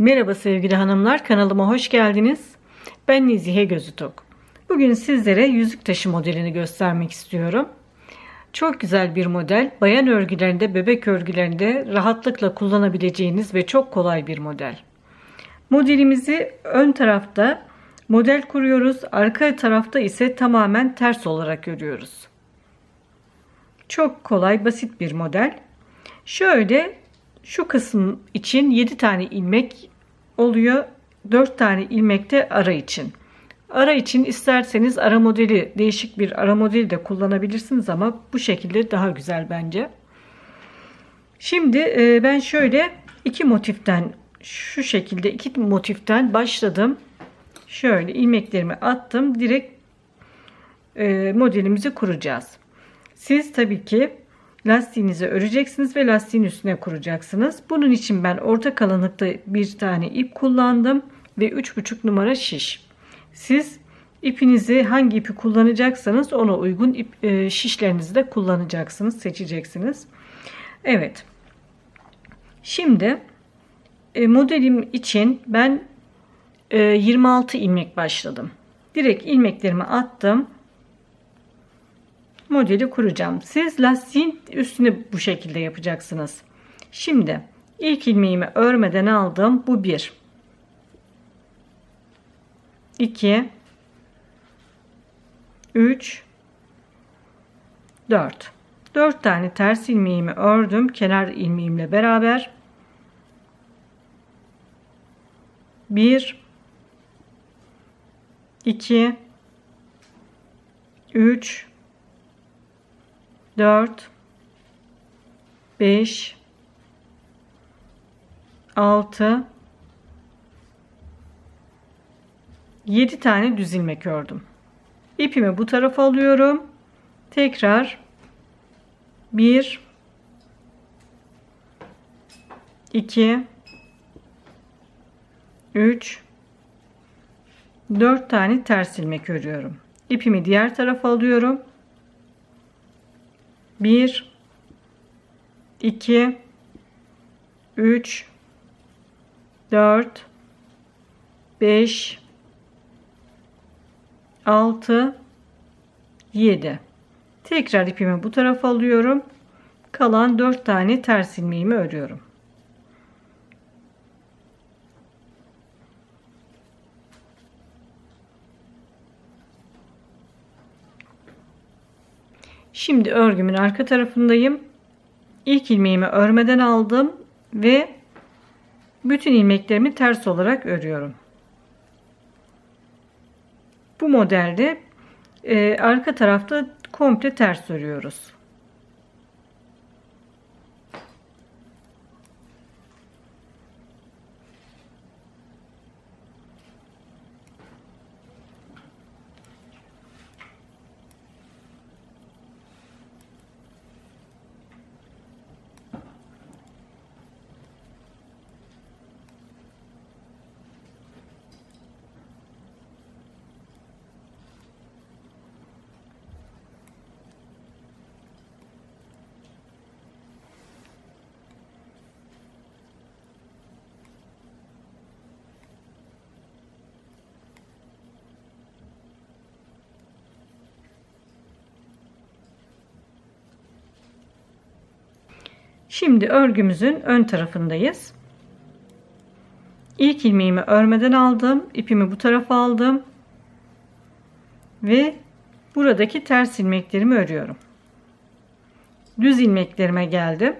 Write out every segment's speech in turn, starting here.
Merhaba sevgili hanımlar, kanalıma hoş geldiniz. Ben Nezihe Gözütok. Bugün sizlere yüzük taşı modelini göstermek istiyorum. Çok güzel bir model. Bayan örgülerinde, bebek örgülerinde rahatlıkla kullanabileceğiniz ve çok kolay bir model. Modelimizi ön tarafta model kuruyoruz. Arka tarafta ise tamamen ters olarak örüyoruz. Çok kolay, basit bir model. Şöyle şu kısım için 7 tane ilmek oluyor. 4 tane ilmek de ara için. Ara için isterseniz ara modeli değişik bir ara modeli de kullanabilirsiniz ama bu şekilde daha güzel bence. Şimdi e, ben şöyle iki motiften şu şekilde iki motiften başladım. Şöyle ilmeklerimi attım. Direkt e, modelimizi kuracağız. Siz tabii ki lastiğinizi öreceksiniz ve lastiğin üstüne kuracaksınız. Bunun için ben orta kalınlıkta bir tane ip kullandım ve 3,5 numara şiş. Siz ipinizi hangi ipi kullanacaksanız ona uygun ip, e, şişlerinizi de kullanacaksınız, seçeceksiniz. Evet. Şimdi e, modelim için ben e, 26 ilmek başladım. Direkt ilmeklerimi attım modeli kuracağım. Siz lastiğin üstüne bu şekilde yapacaksınız. Şimdi ilk ilmeğimi örmeden aldım. Bu bir. 2 3 4 4 tane ters ilmeğimi ördüm kenar ilmeğimle beraber 1 2 3 4 5 6 7 tane düz ilmek ördüm. İpimi bu tarafa alıyorum. Tekrar 1 2 3 4 tane ters ilmek örüyorum. İpimi diğer tarafa alıyorum. 1 2 3 4 5 6 7 tekrar ipimi bu tarafa alıyorum. Kalan 4 tane ters ilmeğimi örüyorum Şimdi örgümün arka tarafındayım. İlk ilmeğimi örmeden aldım ve bütün ilmeklerimi ters olarak örüyorum. Bu modelde e, arka tarafta komple ters örüyoruz. Şimdi örgümüzün ön tarafındayız. İlk ilmeğimi örmeden aldım. ipimi bu tarafa aldım. Ve buradaki ters ilmeklerimi örüyorum. Düz ilmeklerime geldim.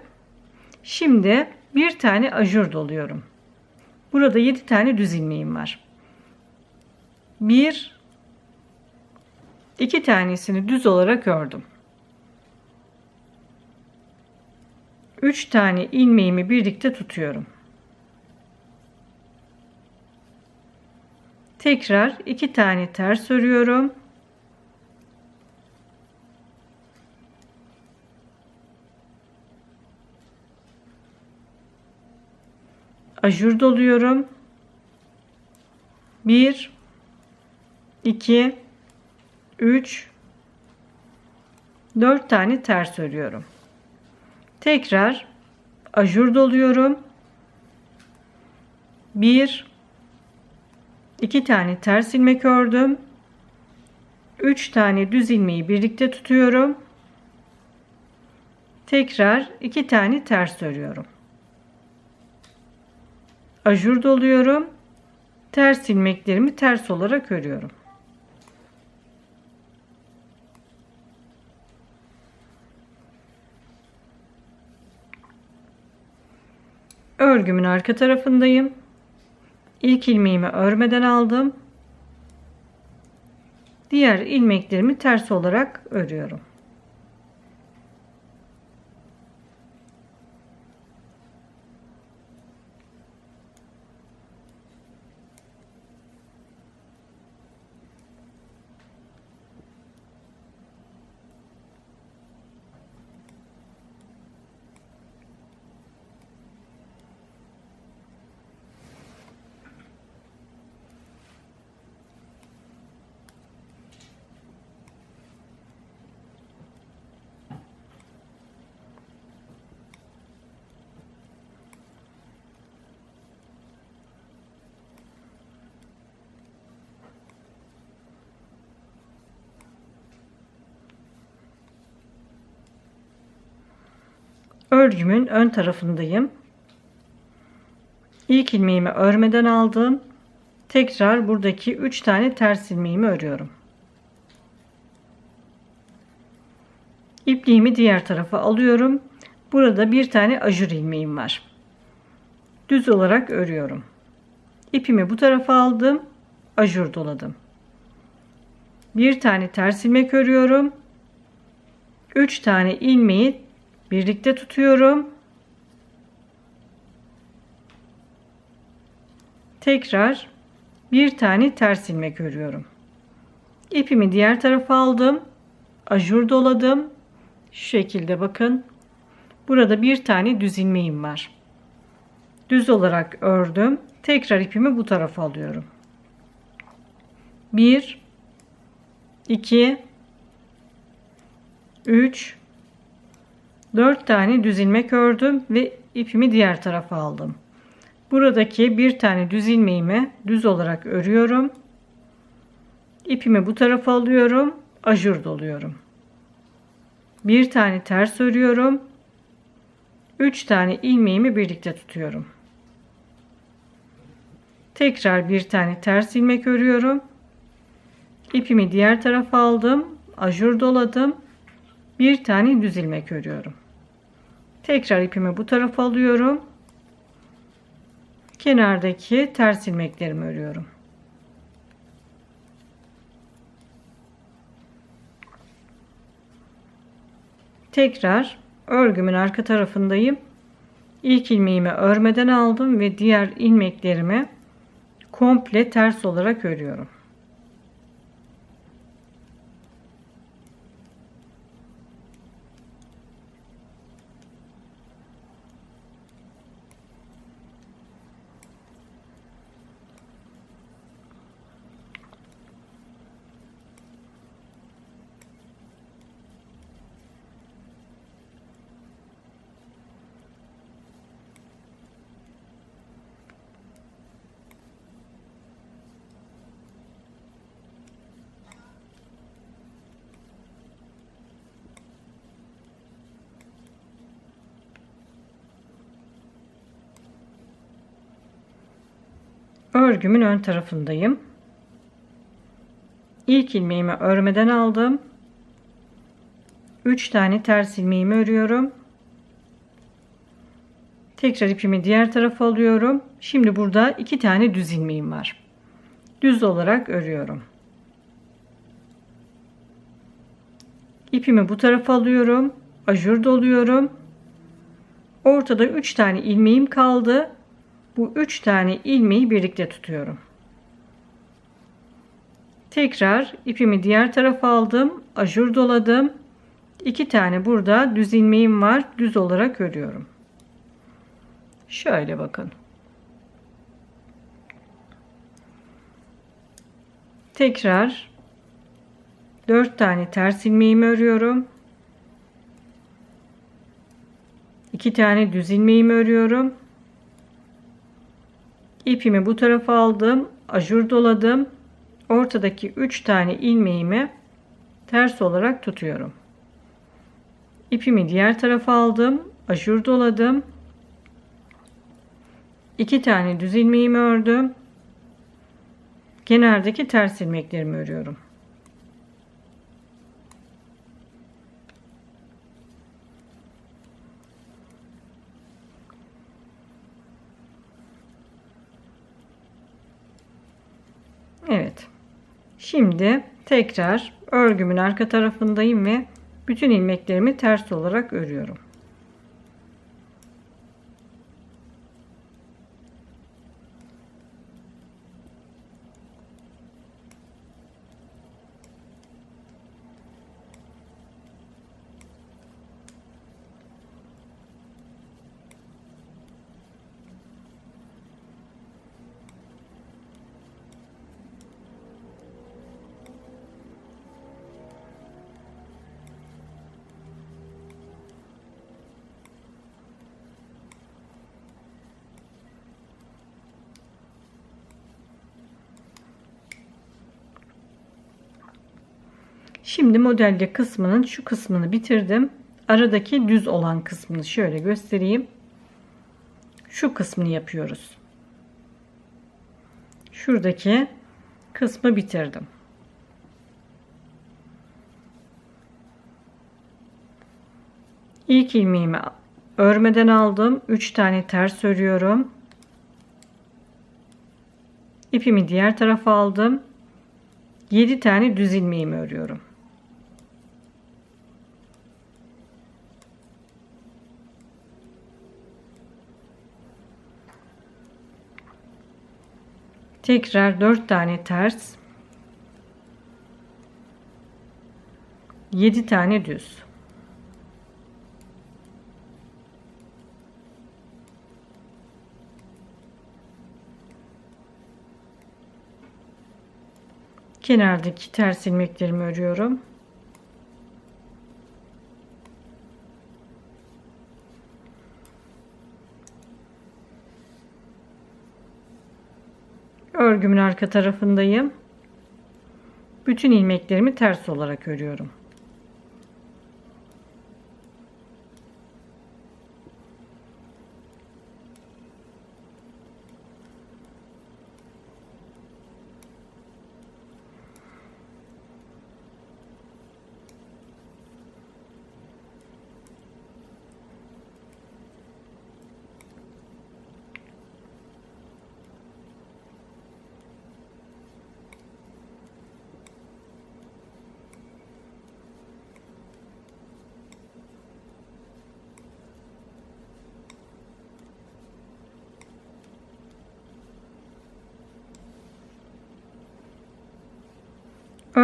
Şimdi bir tane ajur doluyorum. Burada 7 tane düz ilmeğim var. Bir, iki tanesini düz olarak ördüm. 3 tane ilmeğimi birlikte tutuyorum. Tekrar 2 tane ters örüyorum. Ajur doluyorum. 1 2 3 4 tane ters örüyorum. Tekrar ajur doluyorum. 1 2 tane ters ilmek ördüm. 3 tane düz ilmeği birlikte tutuyorum. Tekrar 2 tane ters örüyorum. Ajur doluyorum. Ters ilmeklerimi ters olarak örüyorum örgümün arka tarafındayım İlk ilmeğimi örmeden aldım. Diğer ilmeklerimi ters olarak örüyorum. Örgümün ön tarafındayım. İlk ilmeğimi örmeden aldım. Tekrar buradaki 3 tane ters ilmeğimi örüyorum. İpliğimi diğer tarafa alıyorum. Burada bir tane ajur ilmeğim var. Düz olarak örüyorum. İpimi bu tarafa aldım. Ajur doladım. Bir tane ters ilmek örüyorum. 3 tane ilmeği birlikte tutuyorum. Tekrar bir tane ters ilmek örüyorum. İpimi diğer tarafa aldım. Ajur doladım. Şu şekilde bakın. Burada bir tane düz ilmeğim var. Düz olarak ördüm. Tekrar ipimi bu tarafa alıyorum. 1 2 3 4 tane düz ilmek ördüm ve ipimi diğer tarafa aldım. Buradaki bir tane düz ilmeğimi düz olarak örüyorum. İpimi bu tarafa alıyorum. Ajur doluyorum. Bir tane ters örüyorum. 3 tane ilmeğimi birlikte tutuyorum. Tekrar bir tane ters ilmek örüyorum. İpimi diğer tarafa aldım. Ajur doladım. Bir tane düz ilmek örüyorum. Tekrar ipimi bu tarafa alıyorum. Kenardaki ters ilmeklerimi örüyorum. Tekrar örgümün arka tarafındayım. İlk ilmeğimi örmeden aldım ve diğer ilmeklerimi komple ters olarak örüyorum. Örgümün ön tarafındayım. İlk ilmeğimi örmeden aldım. 3 tane ters ilmeğimi örüyorum. Tekrar ipimi diğer tarafa alıyorum. Şimdi burada 2 tane düz ilmeğim var. Düz olarak örüyorum. İpimi bu tarafa alıyorum. Ajur doluyorum. Ortada 3 tane ilmeğim kaldı bu üç tane ilmeği birlikte tutuyorum. Tekrar ipimi diğer tarafa aldım. Ajur doladım. İki tane burada düz ilmeğim var. Düz olarak örüyorum. Şöyle bakın. Tekrar dört tane ters ilmeğimi örüyorum. İki tane düz ilmeğimi örüyorum. İpimi bu tarafa aldım. Ajur doladım. Ortadaki 3 tane ilmeğimi ters olarak tutuyorum. İpimi diğer tarafa aldım. Ajur doladım. 2 tane düz ilmeğimi ördüm. Kenardaki ters ilmeklerimi örüyorum. Evet. Şimdi tekrar örgümün arka tarafındayım ve bütün ilmeklerimi ters olarak örüyorum. Şimdi modelde kısmının şu kısmını bitirdim. Aradaki düz olan kısmını şöyle göstereyim. Şu kısmını yapıyoruz. Şuradaki kısmı bitirdim. İlk ilmeğimi örmeden aldım. 3 tane ters örüyorum. İpimi diğer tarafa aldım. 7 tane düz ilmeğimi örüyorum. Tekrar 4 tane ters. 7 tane düz. Kenardaki ters ilmeklerimi örüyorum. Örgümün arka tarafındayım. Bütün ilmeklerimi ters olarak örüyorum.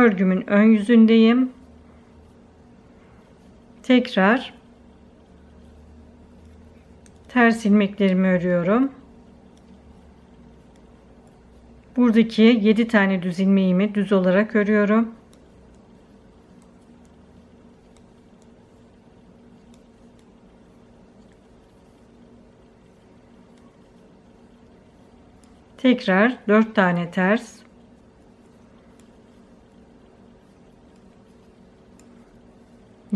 Örgümün ön yüzündeyim. Tekrar ters ilmeklerimi örüyorum. Buradaki 7 tane düz ilmeğimi düz olarak örüyorum. Tekrar 4 tane ters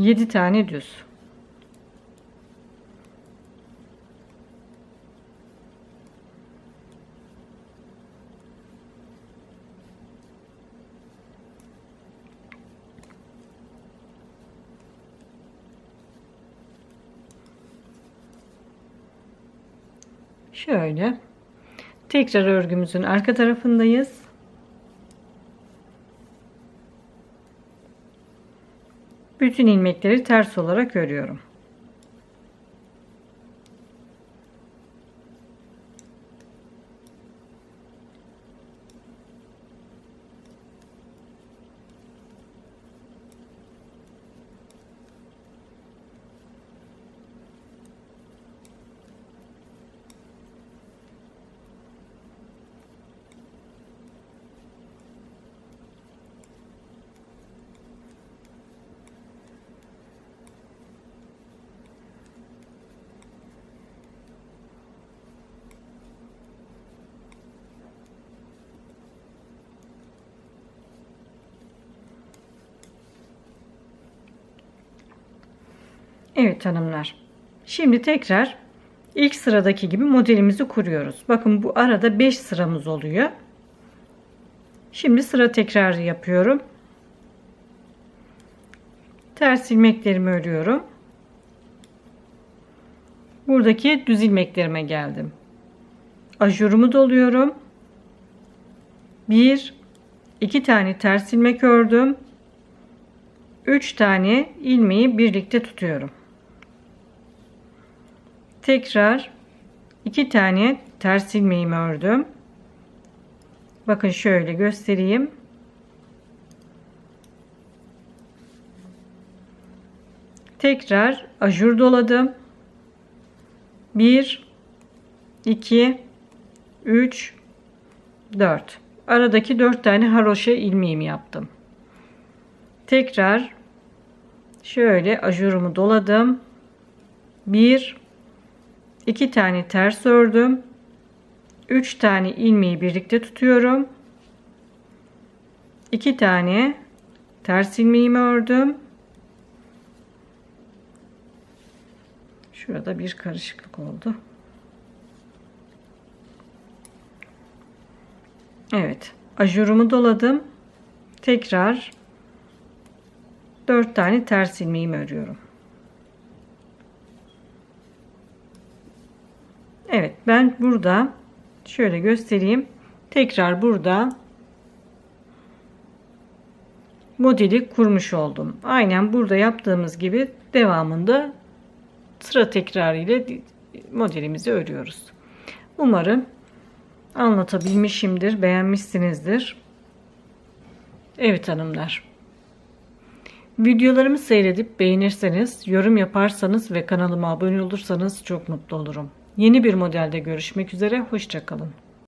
7 tane düz. Şöyle. Tekrar örgümüzün arka tarafındayız. Bütün ilmekleri ters olarak örüyorum. Evet hanımlar. Şimdi tekrar ilk sıradaki gibi modelimizi kuruyoruz. Bakın bu arada 5 sıramız oluyor. Şimdi sıra tekrarı yapıyorum. Ters ilmeklerimi örüyorum. Buradaki düz ilmeklerime geldim. Ajurumu doluyorum. 1 2 tane ters ilmek ördüm. 3 tane ilmeği birlikte tutuyorum. Tekrar 2 tane ters ilmeğimi ördüm. Bakın şöyle göstereyim. Tekrar ajur doladım. 1 2 3 4 aradaki 4 tane haroşa ilmeğimi yaptım. Tekrar şöyle ajurumu doladım. 1 2 tane ters ördüm. 3 tane ilmeği birlikte tutuyorum. 2 tane ters ilmeğimi ördüm. Şurada bir karışıklık oldu. Evet. Ajurumu doladım. Tekrar 4 tane ters ilmeğimi örüyorum. Evet ben burada şöyle göstereyim. Tekrar burada modeli kurmuş oldum. Aynen burada yaptığımız gibi devamında sıra tekrarı ile modelimizi örüyoruz. Umarım anlatabilmişimdir, beğenmişsinizdir. Evet hanımlar. Videolarımı seyredip beğenirseniz, yorum yaparsanız ve kanalıma abone olursanız çok mutlu olurum. Yeni bir modelde görüşmek üzere, hoşçakalın.